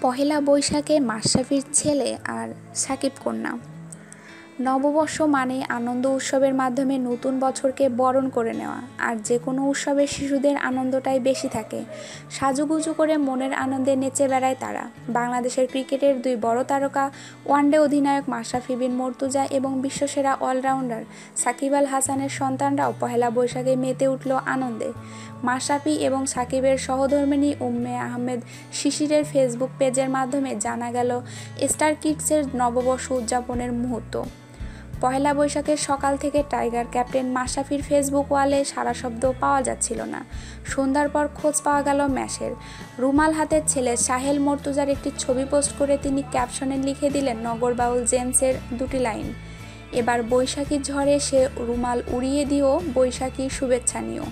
পহেলা বৈশাখে মাশরাফির ছেলে আর সাকিব কন্যা। নববর্ষ মানে আনন্দ উৎসবের মাধ্যমে নতুন বছরকে বরণ করে নেওয়া। আর যে কোনো উৎসবে শিশুদের আনন্দটাই বেশি থাকে। সাজুগুজু করে মনের আনন্দে নেচে বেড়ায় তারা। বাংলাদেশের ক্রিকেটের দুই বড় তারকা ওয়ানডে অধিনায়ক মাশরাফি বিন মর্তুজা এবং বিশ্বসেরা অলরাউন্ডার সাকিব আল হাসানের সন্তানরাও পহেলা বৈশাখে মেতে উঠল আনন্দে। মাশরাফি এবং সাকিবের সহধর্মিণী উম্মে আহমেদ শিশিরের ফেসবুক পেজের মাধ্যমে জানা গেল, স্টার কিডসের নববর্ষ উদযাপনের মুহূর্ত। পয়লা বৈশাখের সকাল থেকে টাইগার ক্যাপ্টেন মাশরাফির ফেসবুক ওয়ালে সারা শব্দ পাওয়া যাচ্ছিল না। সন্ধ্যার পর খোঁজ পাওয়া গেল ম্যাশের। রুমাল হাতের ছেলে সাহেল মর্তুজার একটি ছবি পোস্ট করে তিনি ক্যাপশনে লিখে দিলেন নগর বাউল জেমসের দুটি লাইন। এবার বৈশাখী ঝড়ে সে রুমাল উড়িয়ে দিও বৈশাখী শুভেচ্ছা নিও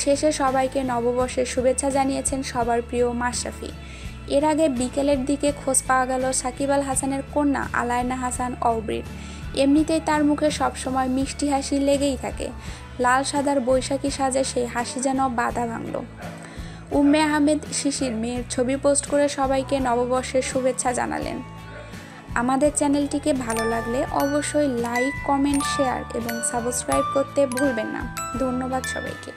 শেষে সবাইকে নববর্ষের শুভেচ্ছা জানিয়েছেন সবার প্রিয় মাশরাফি। এর আগে বিকেলের দিকে খোঁজ পাওয়া গেল সাকিব আল হাসানের কন্যা আলায়না হাসান অব্রির এমনিতেই তার মুখে সবসময় মিষ্টি হাসি লেগেই থাকে। লাল সাদার বৈশাখী সাজে সেই হাসি যেন বাধা ভাঙল। উম্মে আহমেদ শিশির মেয়ের ছবি পোস্ট করে সবাইকে নববর্ষের শুভেচ্ছা জানালেন। আমাদের চ্যানেলটিকে ভালো লাগলে অবশ্যই লাইক, কমেন্ট, শেয়ার এবং সাবস্ক্রাইব করতে ভুলবেন না। ধন্যবাদ সবাইকে।